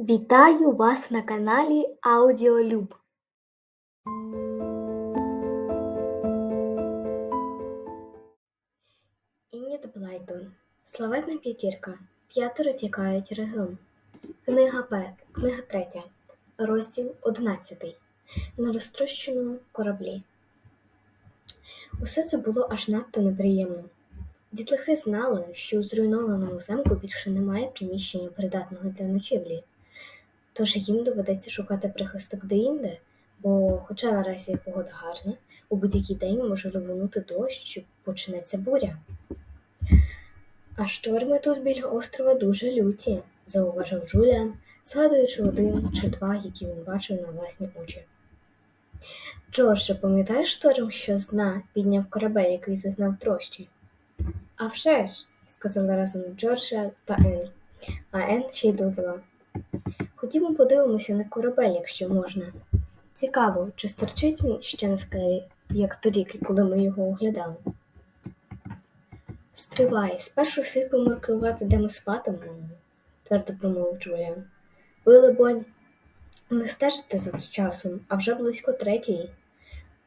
Вітаю вас на каналі Аудіолюб. Інніт Блайтон. Славетна п'ятірка. П'ятеро тікають разом. Книга П. Книга третя. Розділ одинадцятий. На розтрощеному кораблі. Усе це було аж надто неприємно. Дітлахи знали, що у зруйнованому замку більше немає приміщення придатного для ночівлі. Тож їм доведеться шукати прихисток деінде, бо, хоча наразі погода гарна, у будь-який день може ливонути дощ чи почнеться буря. А шторми тут біля острова дуже люті, зауважив Джуліан, згадуючи один чи два, які він бачив на власні очі. Джордже, пам'ятаєш шторм, що з підняв корабель, який зазнав трощі? «А вже ж!» – сказали разом Джорджа та Ен, а Ен ще й додала. Ходімо подивимося на корабель, якщо можна. Цікаво, чи стерчить він ще на скелі, як торік, коли ми його оглядали. Стривай, спершу слід поміркувати, де ми спатимемо, твердо промовив Джуліан. Ви, либонь, не стежите за часом, а вже близько третьої.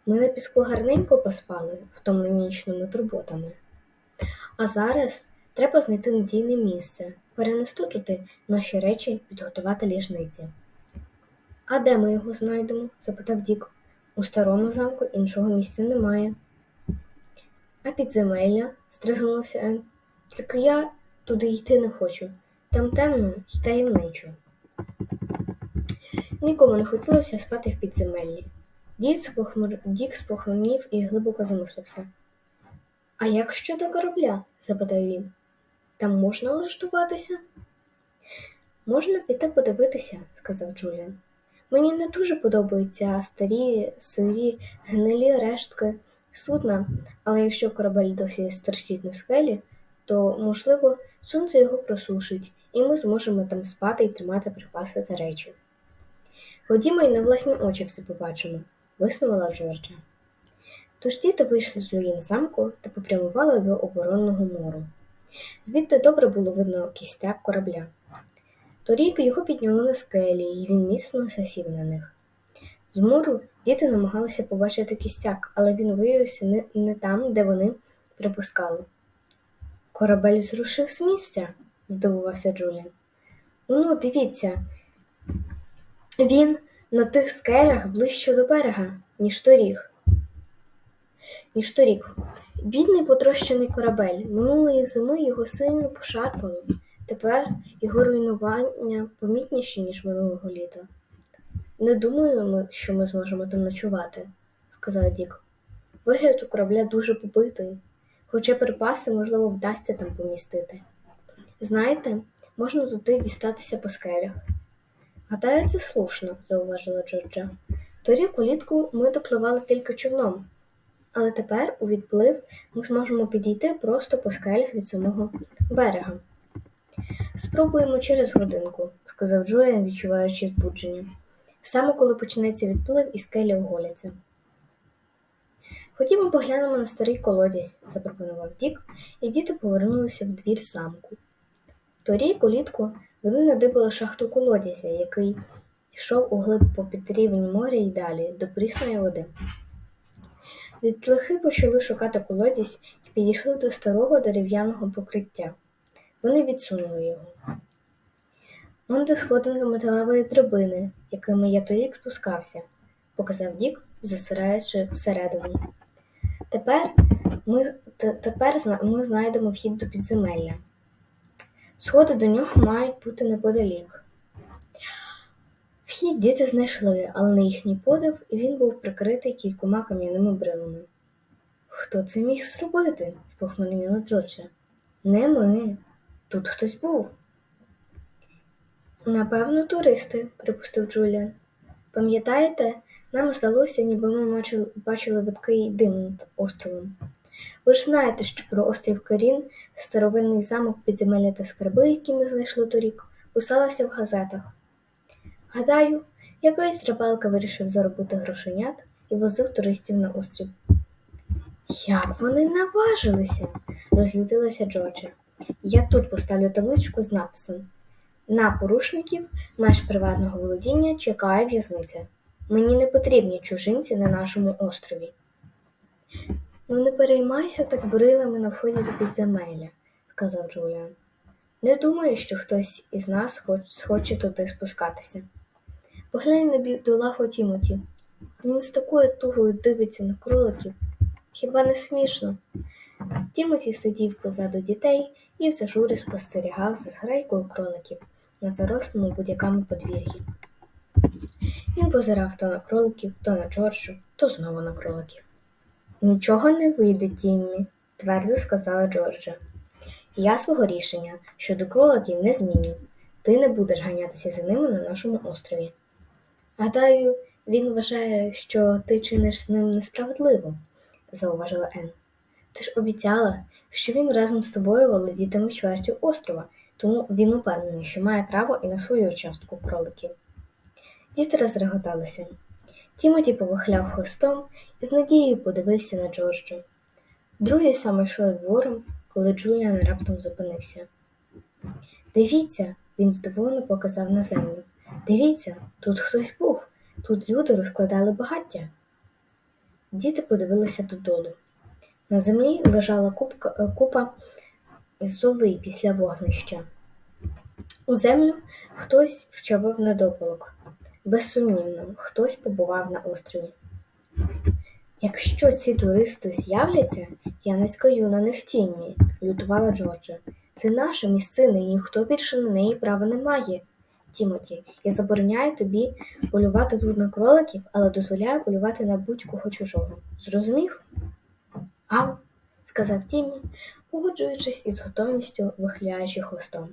Ми на піску гарненько поспали, втомленічними турботами. А зараз треба знайти надійне місце, перенести туди наші речі, підготувати ліжниці. А де ми його знайдемо? запитав Дік. У старому замку іншого місця немає. А підземелля, стригнулася Ен. Тільки я туди йти не хочу. Там темно й таємничо. Нікому не хотілося спати в підземеллі. Дік, спохмур... Дік спохмурнів і глибоко замислився. А як щодо корабля? запитав він. Там можна влаштуватися? Можна піти подивитися, сказав Джуліан. Мені не дуже подобаються старі, сирі, гнилі рештки судна, але якщо корабель досі стерчить на скелі, то, можливо, сонце його просушить, і ми зможемо там спати і тримати припаси та речі. Ходімо й на власні очі все побачимо, виснувала Джорджа. Тож діти вийшли з Луїн замку та попрямували до оборонного мору. Звідти добре було видно кістяк корабля. Торік його підняли на скелі, і він міцно засів на них. З мору діти намагалися побачити кістяк, але він виявився не, не там, де вони припускали. Корабель зрушив з місця, здивувався Джуліан. Ну, дивіться, він на тих скелях ближче до берега, ніж торік. Ніж торік. Бідний потрощений корабель. Минулої зими його сильно пошарпало. Тепер його руйнування помітніше, ніж минулого літа. Не думаю, що ми зможемо там ночувати, сказав Дік. Вигляд у корабля дуже побитий, хоча припаси, можливо, вдасться там помістити. Знаєте, можна туди дістатися по скелях. Гадаю, це слушно, зауважила Джорджа. Торік улітку ми допливали тільки човном, але тепер у відплив ми зможемо підійти просто по скелях від самого берега. Спробуємо через годинку, сказав Джоян, відчуваючи збудження. Саме коли почнеться відплив і скелі оголяться. Ходімо поглянемо на старий колодязь, запропонував Дік, і діти повернулися в двір замку. Торік улітку вони надибали шахту колодязя, який йшов углиб по підрівні моря і далі, до прісної води. Дітлахи почали шукати колодязь і підійшли до старого дерев'яного покриття. Вони відсунули його. Он де сходинка металевої драбини, якими я торік спускався, показав Дік, засираючи всередину. Тепер ми, тепер ми знайдемо вхід до підземелля. Сходи до нього мають бути неподалік. Вхід діти знайшли, але на їхній подив він був прикритий кількома кам'яними брилами. Хто це міг зробити? спохмурніла Джорджа. Не ми. Тут хтось був. Напевно, туристи, припустив Джуліан. Пам'ятаєте, нам здалося, ніби ми бачили видкий дим над островом. Ви ж знаєте, що про острів Карін, старовинний замок підземелля та скарби, які ми знайшли торік, писалося в газетах. Гадаю, якийсь рибалка вирішив заробити грошенят і возив туристів на острів. Як вони наважилися, розлютилася Джорджа. Я тут поставлю табличку з написом На порушників меж приватного володіння чекає в'язниця. Мені не потрібні чужинці на нашому острові. Ну не переймайся так брилами на вході до підземелля, сказав Джуліан. Не думаю, що хтось із нас хоч схоче туди спускатися. Поглянь на бідолаху Тімоті. Він з такою тугою дивиться на кроликів. Хіба не смішно? Тімоті сидів позаду дітей і в зажурі спостерігав за зграйкою кроликів на зарослому будь-якому подвір'ї. Він позирав то на кроликів, то на Джорджу, то знову на кроликів. Нічого не вийде, Тіммі, твердо сказала Джорджа. Я свого рішення щодо кроликів не зміню. Ти не будеш ганятися за ними на нашому острові. Гадаю, він вважає, що ти чиниш з ним несправедливо, зауважила Ен. Ти ж обіцяла, що він разом з тобою володітиме чвертю острова, тому він упевнений, що має право і на свою частку кроликів. Діти розреготалися. Тімоті повихляв хвостом і з надією подивився на Джорджу. Другі саме йшли двором, коли Джуліан раптом зупинився. Дивіться, він здивовано показав на землю. Дивіться, тут хтось був, тут люди розкладали багаття. Діти подивилися додолу. На землі лежала купка, е, купа золи після вогнища. У землю хтось вчавив недопалок. Безсумнівно, хтось побував на острові. Якщо ці туристи з'являться, я нацькаю на них тінні, лютувала Джорджа. Це наша місцина, і ніхто більше на неї права не має. Тімоті, я забороняю тобі полювати тут на кроликів, але дозволяю полювати на будь-кого чужого. Зрозумів? Ав, сказав Тіммі, погоджуючись із готовністю, вихляючи хвостом.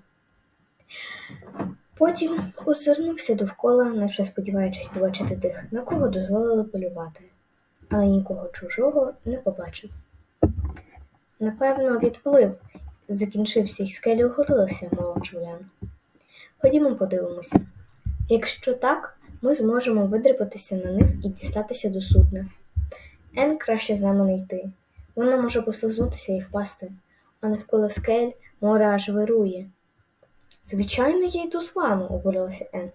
Потім озирнувся довкола, наче сподіваючись побачити тих, на кого дозволили полювати, але нікого чужого не побачив. Напевно, відплив, закінчився і скелі оголилися, мовив Джуліан. Ходімо подивимося. Якщо так, ми зможемо видрипатися на них і дістатися до судна. Ен краще з нами не йти. Вона може послизнутися і впасти, а навколо скель море аж вирує. Звичайно, я йду з вами, обурилася Ен.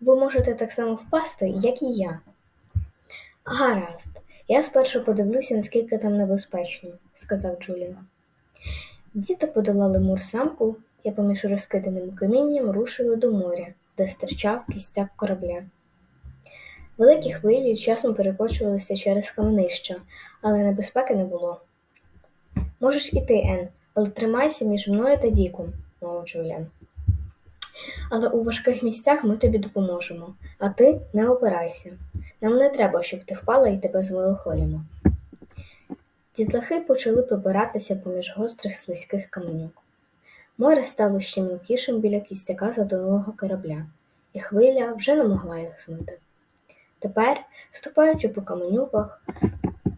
Ви можете так само впасти, як і я. Гаразд, я спершу подивлюся, наскільки там небезпечно, сказав Джуліан. Діти подолали мур самку і поміж розкиданим камінням рушили до моря, де стирчав кістяк корабля. Великі хвилі часом перекочувалися через каменища, але небезпеки не було. Можеш іти, Ен, але тримайся між мною та Діком, мовив Джуліан. Але у важких місцях ми тобі допоможемо, а ти не опирайся. Нам не треба, щоб ти впала і тебе змолохолімо. Дітлахи почали пробиратися поміж гострих слизьких каменюк. Море стало ще мілкішим біля кістяка задоного корабля, і хвиля вже не могла їх змити. Тепер, ступаючи по каменюках,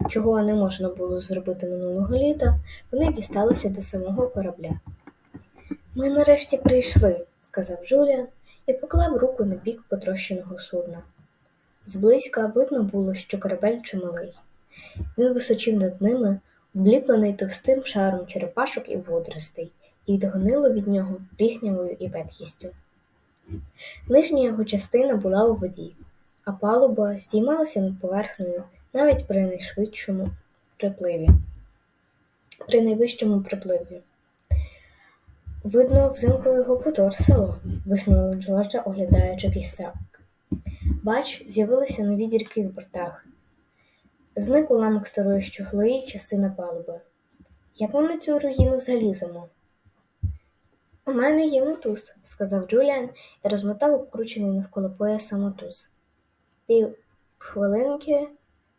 чого не можна було зробити минулого літа, вони дісталися до самого корабля. Ми нарешті прийшли, сказав Жуліан і поклав руку на бік потрощеного судна. Зблизька видно було, що корабель чималий. Він височив над ними, обліплений товстим шаром черепашок і водоростей, і відгонило від нього пліснявою і ветхістю. Нижня його частина була у воді, а палуба здіймалася над поверхнею навіть при найшвидшому припливі. При найвищому припливі. Видно, взимку його поторсило, висунула Джорджа, оглядаючи кістяк. Бач, з'явилися нові дірки в бортах. Зник уламок старої щуглої частина палуби. Як ми на цю руїну заліземо? У мене є мотуз, сказав Джуліан і розмотав обкручений навколо пояса мотуз. Пів хвилинки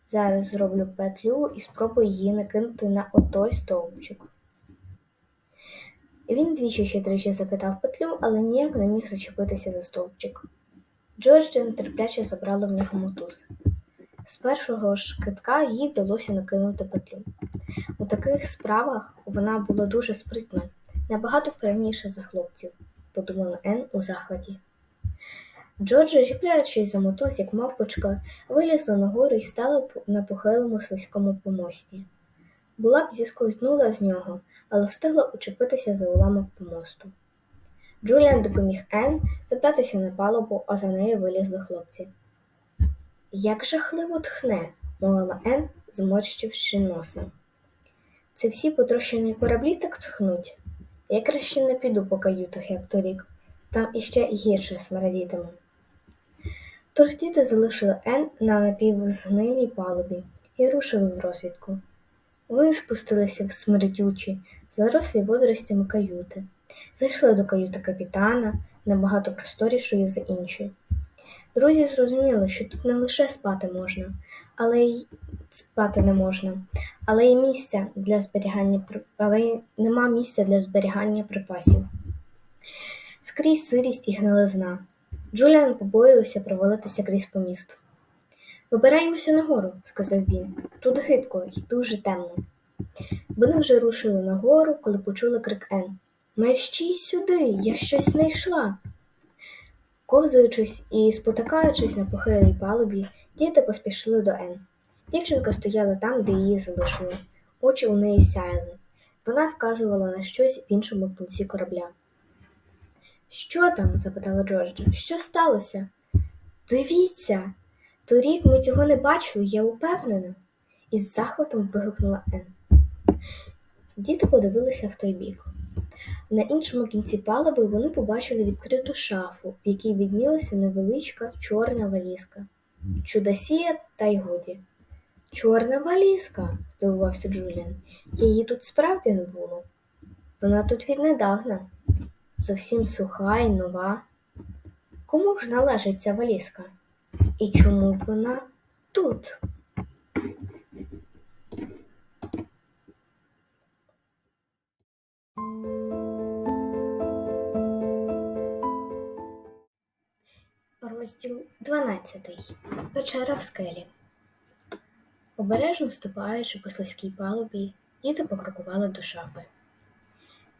зараз зроблю петлю і спробую її накинути на отой стовпчик. Він двічі ще тричі закидав петлю, але ніяк не міг зачепитися за стовпчик. Джорджа нетерпляче забрала в нього мотуз. З першого ж китка їй вдалося накинути петлю. У таких справах вона була дуже спритна, набагато вправніша за хлопців, подумала Ен у захваті. Джорджа, чіпляючись за мотуз, як мавпочка, вилізла нагору і стала на похилому слизькому помості. Була б зісковзнула з нього, але встигла учепитися за уламок помосту. Джуліан допоміг Ен забратися на палубу, а за нею вилізли хлопці. Як жахливо тхне, мовила Ен, зморщивши носа. Це всі потрощені кораблі так тхнуть. Я краще не піду по каютах, як торік, там іще гірше смердітиме. Тож залишили Ен на напівзгнилій палубі і рушили в розвідку. Вони спустилися в смердючі, зарослі водоростями каюти, зайшли до каюти капітана, набагато просторішої за інші. Друзі зрозуміли, що тут не лише спати можна, але й спати не можна, але й місця для зберігання але й нема місця для зберігання припасів. Скрізь сирість і гнилизна. Джуліан побоювався провалитися крізь поміст. Вибираємося нагору, сказав він. Тут гидко і дуже темно. Вони вже рушили нагору, коли почули крик Ен. Мерщій сюди, я щось знайшла. Ковзаючись і спотикаючись на похилій палубі, діти поспішили до Ен. Дівчинка стояла там, де її залишили. Очі у неї сяяли. Вона вказувала на щось в іншому кінці корабля. Що там? запитала Джорджа. Що сталося? Дивіться. Торік ми цього не бачили, я упевнена. Із захватом вигукнула Ен. Діти подивилися в той бік. На іншому кінці палуби вони побачили відкриту шафу, в якій віднілася невеличка чорна валізка. Чудосія та й годі. Чорна валізка, здивувався Джуліан. Її тут справді не було. Вона тут віднедавна, зовсім суха і нова. Кому ж належить ця валізка? І чому вона тут? Розділ 12. Печера в скелі. Обережно ступаючи по слизькій палубі, діти покрокували до шафи.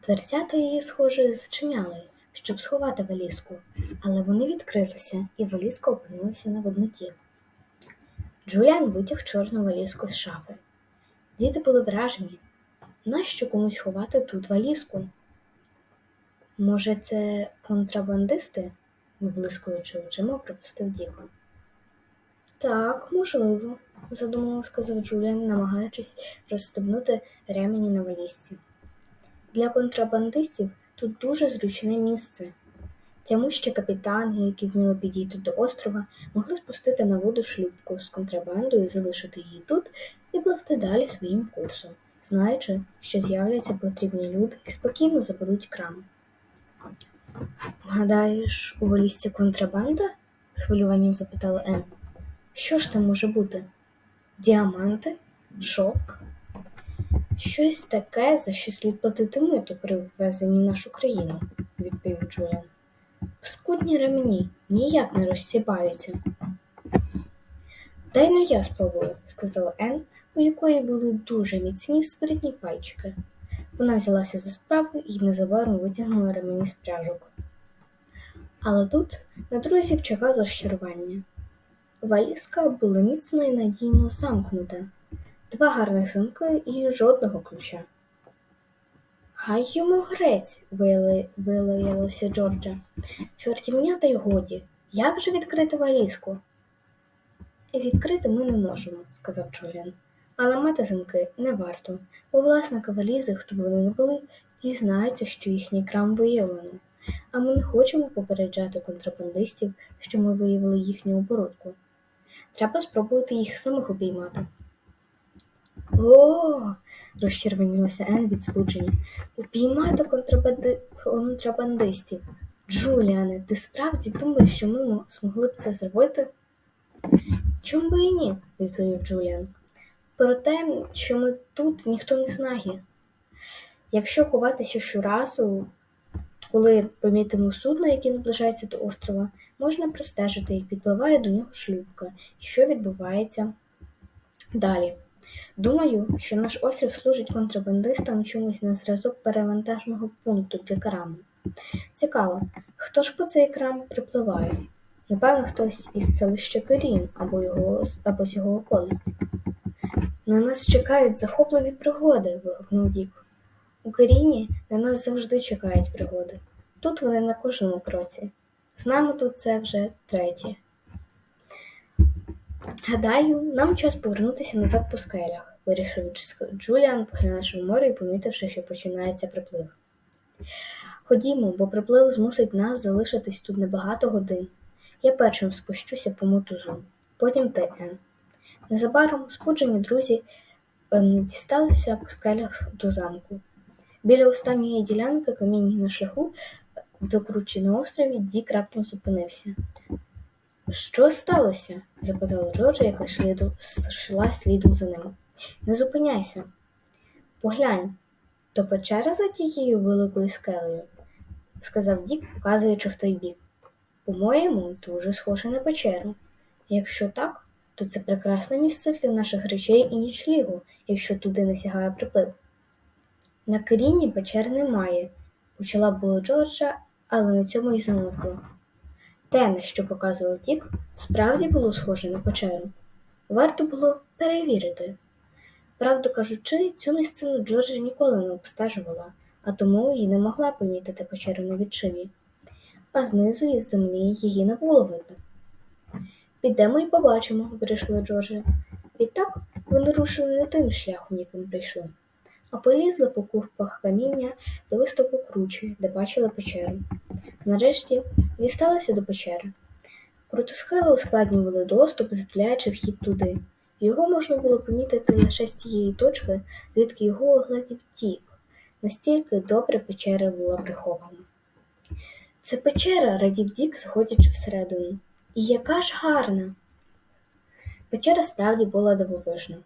Дверцята її, схоже, зачиняли, щоб сховати валізку, але вони відкрилися, і валізка опинилася на видноті. Джуліан витяг чорну валізку з шафи. Діти були вражені. Нащо комусь ховати тут валізку? Може, це контрабандисти? Виблискуючи очима, припустив Діко. Так, можливо, задумливо сказав Джуліан, намагаючись розстебнути ремені на валізці. Для контрабандистів тут дуже зручне місце. Тямущі капітани, які вміли підійти до острова, могли спустити на воду шлюпку з контрабандою, залишити її тут і пливти далі своїм курсом, знаючи, що з'являться потрібні люди і спокійно заберуть крам. Гадаєш, у валізці контрабанда? з хвилюванням запитала Ен. Що ж там може бути? Діаманти? Шок? Щось таке, за що слід платити миту при ввезенні в нашу країну, відповів Джуліан. Скудні ремені ніяк не розсібаються. Дай ну я спробую, сказала Ен, у якої були дуже міцні спритні пальчики. Вона взялася за справу і незабаром витягнула ремені з пряжок. Але тут на друзів чекало розчарування. Валізка була міцно і надійно замкнута, два гарних замки і жодного ключа. Хай йому грець, вилаялася Джорджа. Чортівня та й годі. Як же відкрити валізку? Відкрити ми не можемо, сказав Джуліан. А ламати замки не варто, бо власника валізи, хто б вони не були, дізнаються, що їхній крам виявлено. А ми не хочемо попереджати контрабандистів, що ми виявили їхню оборудку. Треба спробувати їх самих обіймати. О, розчервонілася Ен від збудження. Упіймати контрабанди... контрабандистів. Джуліане, ти справді думаєш, що ми мо- змогли б це зробити? Чому би і ні, відповів Джуліан. Про те, що ми тут ніхто не знає. Якщо ховатися щоразу, коли помітимо судно, яке наближається до острова, можна простежити, як підпливає до нього шлюпка, що відбувається далі. Думаю, що наш острів служить контрабандистам чомусь на зразок перевантажного пункту для краму. Цікаво, хто ж по цей крам припливає? Напевно, хтось із селища Керін або, його, або з його околиць. На нас чекають захопливі пригоди, вигукнув Дік. У Керіні на нас завжди чекають пригоди. Тут вони на кожному кроці. З нами тут це вже третє. Гадаю, нам час повернутися назад по скелях, вирішив Джуліан, поглянувши в море і помітивши, що починається приплив. Ходімо, бо приплив змусить нас залишитись тут небагато годин. Я першим спущуся по мотузу, потім ти, Ен. Незабаром спуджені друзі ем, дісталися по скелях до замку. Біля останньої ділянки каміння на шляху до кручі на острові Дік раптом зупинився. Що сталося? запитала Джорджа, яка йшла слідом за ним. Не зупиняйся. Поглянь, то печера за тією великою скелею, сказав Дік, показуючи в той бік. По-моєму, дуже схоже на печеру. Якщо так, то це прекрасне місце для наших речей і нічлігу, якщо туди не сягає приплив. На корінні печер немає, почала було Джорджа, але на цьому й замовкла. Те, на що показував Дік, справді було схоже на печеру. Варто було перевірити. Правду кажучи, цю місцину Джорджа ніколи не обстежувала, а тому й не могла помітити печеру на відчиві. А знизу із землі її не було видно. Підемо і побачимо, вирішила Джорджа. Відтак вони рушили не тим шляхом, яким прийшли, а полізли по купах каміння до виступу кручі, де бачили печеру. Нарешті дісталися до печери. Крутосхили ускладнювали доступ, затуляючи вхід туди. Його можна було помітити лише з тієї точки, звідки його оглядів тік. Настільки добре печера була прихована. Це печера, радів Дік, заходячи всередину. І яка ж гарна! Печера справді була дивовижна.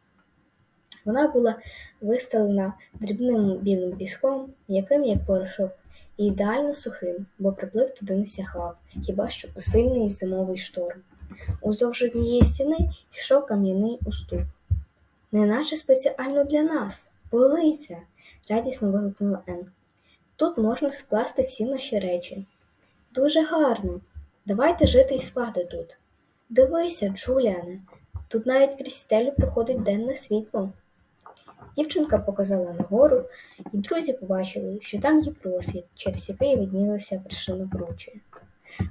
Вона була вистелена дрібним білим піском, м'яким, як порошок, і ідеально сухим, бо приплив туди не сягав, хіба що у сильний зимовий шторм. Уздовж однієї стіни йшов кам'яний уступ. Неначе спеціально для нас, полиця, радісно вигукнула Ен. Тут можна скласти всі наші речі. Дуже гарно. Давайте жити і спати тут. Дивися, Джуліане, тут навіть крізь стелю проходить денне світло. Дівчинка показала нагору, і друзі побачили, що там є просвіт, через який виднілася вершина кручі.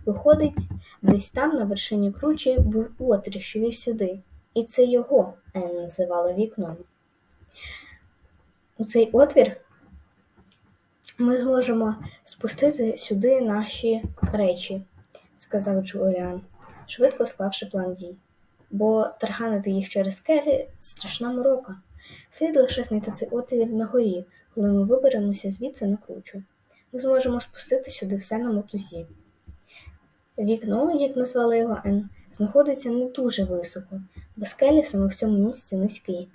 Виходить, десь там на вершині кручі був отвір, що вів сюди, і це його Ен називала вікном. У цей отвір ми зможемо спустити сюди наші речі, сказав Джуліан, швидко склавши план дій. Бо тарганити їх через скелі страшна морока. Слід лише знайти цей отвір на горі, коли ми виберемося звідси на кручу. Ми зможемо спустити сюди все на мотузі. Вікно, як назвала його Ен, знаходиться не дуже високо, бо скелі саме в цьому місці низькі.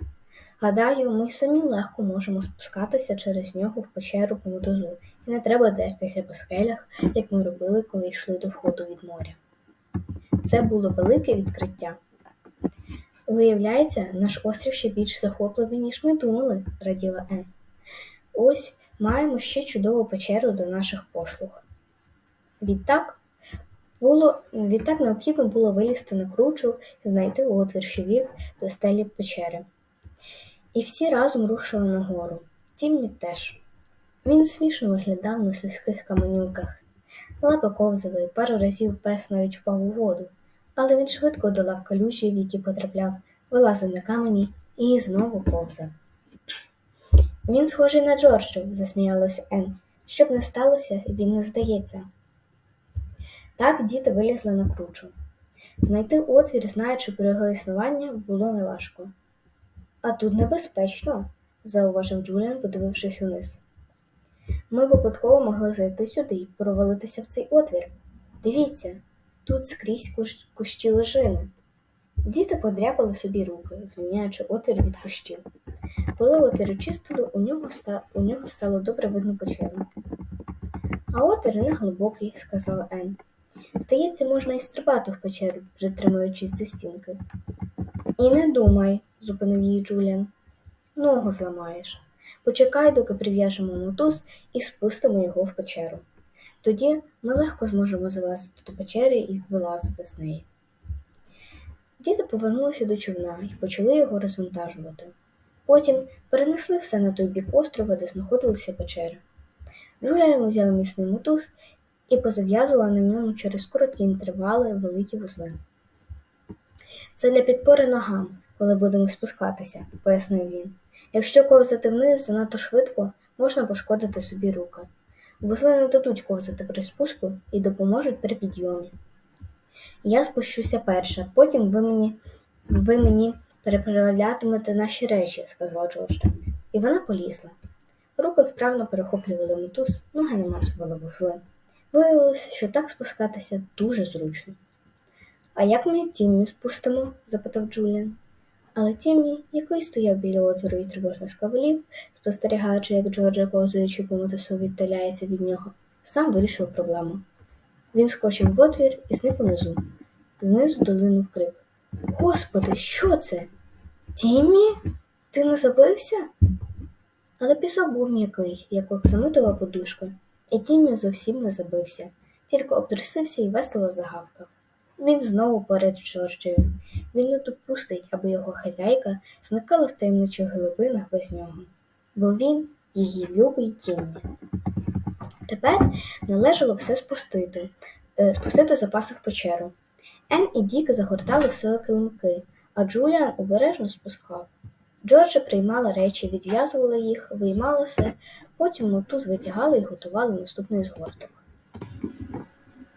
Гадаю, ми самі легко можемо спускатися через нього в печеру по мотузу, не треба дертися по скелях, як ми робили, коли йшли до входу від моря. Це було велике відкриття. Виявляється, наш острів ще більш захопливий, ніж ми думали, раділа Ен. Ось маємо ще чудову печеру до наших послуг. Відтак було, відтак необхідно було вилізти на кручу і знайти отвір, що вів до стелі печери. І всі разом рушили нагору. Тіммі теж. Він смішно виглядав на сільських каменюках. Лапи ковзали, пару разів пес навіть впав у воду, але він швидко долав калюжі, в які потрапляв, вилазив на камені і знову ковзав. Він схожий на Джорджу, засміялася Ен. Щоб не сталося, він не здається. Так діти вилізли на кручу. Знайти отвір, знаючи про його існування, було неважко. А тут небезпечно, зауважив Джуліан, подивившись униз. Ми випадково могли зайти сюди і провалитися в цей отвір. Дивіться, тут скрізь кущ- кущі лежини. Діти подряпали собі руки, звільняючи отвір від кущів. Коли отвір очистили, у нього, ста... у нього стало добре видно печеру. А отвір не глибокий, сказала Ен. Здається, можна і стрибати в печеру, притримуючись за стінки. І не думай, зупинив її Джуліан. Ногу зламаєш. Почекай, доки прив'яжемо мотуз і спустимо його в печеру. Тоді ми легко зможемо залазити до печери і вилазити з неї. Діти повернулися до човна і почали його розвантажувати. Потім перенесли все на той бік острова, де знаходилися печери. Джуліан взяв міцний мотуз і позав'язувала на ньому через короткі інтервали великі вузли. Це для підпори ногам, коли будемо спускатися, пояснив він. Якщо ковзати вниз занадто швидко, можна пошкодити собі руки. Вузли не дадуть ковзати при спуску і допоможуть при підйомі. Я спущуся перша, потім ви мені, ви мені переправлятимете наші речі, сказала Джорджа. І вона полізла. Руки вправно перехоплювали мотуз, ноги намацували вузли. Виявилося, що так спускатися дуже зручно. А як ми Тіммі спустимо? запитав Джуліан. Але Тіммі, який стояв біля отвору і тривожно скавелів, спостерігаючи, як Джорджа, ковзуючи по мотосу, віддаляється від нього, сам вирішив проблему. Він скочив в отвір і зник унизу. Знизу долинув крик. Господи, що це? Тіммі? Ти не забився? Але пісок був м'який, як оксамитова подушка, і Тіммі зовсім не забився, тільки обтрусився і весело загавкав. Він знову перед Джорджею. Він не допустить, аби його хазяйка зникала в таємничих глибинах без нього, бо він її любий Тіммі. Тепер належало все спустити, е, спустити запаси в печеру. Ен і Дік загортали в себе килимки, а Джуліан обережно спускав. Джорджа приймала речі, відв'язувала їх, виймала все, потім мотуз витягали і готували наступний згорток.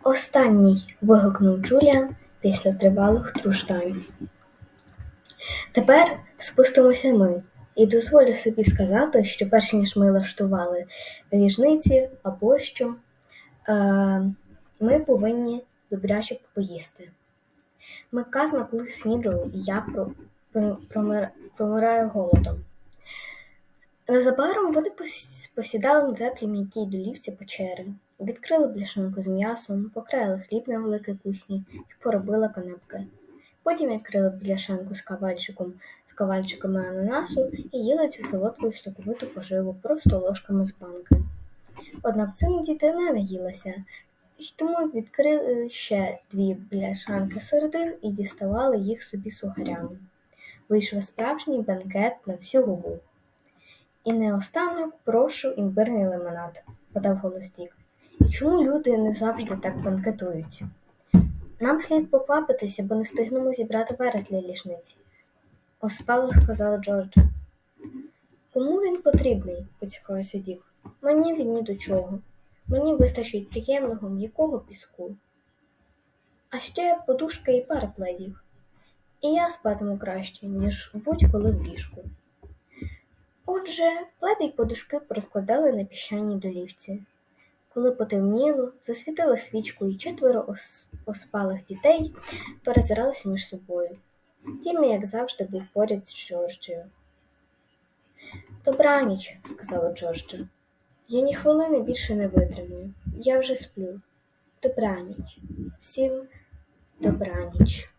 Останній. вигукнув Джуліан після тривалих труждань. Тепер спустимося ми, і дозволю собі сказати, що перш ніж ми влаштували віжниці або що, е, ми повинні добряче поїсти. Ми казно коли снідали, і я про, про, промир, промираю голодом. Незабаром вони посідали на теплій м'якій долівці печери, відкрили бляшанку з м'ясом, покраїли хліб на великій кусні і поробили канапки. Потім відкрили бляшанку з кавальчиком, з кавальчиками ананасу і їли цю солодку й соковиту поживу просто ложками з банки. Однак цим діти не наїлися, і тому відкрили ще дві бляшанки середин і діставали їх собі сухарями. Вийшов справжній бенкет на всю губу. І наостанок прошу імбирний лимонад, подав голос Дік. Чому люди не завжди так банкетують? Нам слід поквапитися, бо не встигнемо зібрати верес для ліжниці, оспало сказала Джорджа. Кому він потрібний? поцікавився Дік. Мені він ні до чого. Мені вистачить приємного м'якого піску. А ще подушка і пара пледів. І я спатиму краще, ніж будь-коли в ліжку. Отже, пледи й подушки порозкладали на піщаній долівці. Коли потемніло, засвітила свічку і четверо ос- оспалих дітей перезиралися між собою. Тімі, як завжди, був поряд з Джорджею. Добраніч, сказала Джорджа. Я ні хвилини більше не витримую. Я вже сплю. Добраніч. Всім добраніч.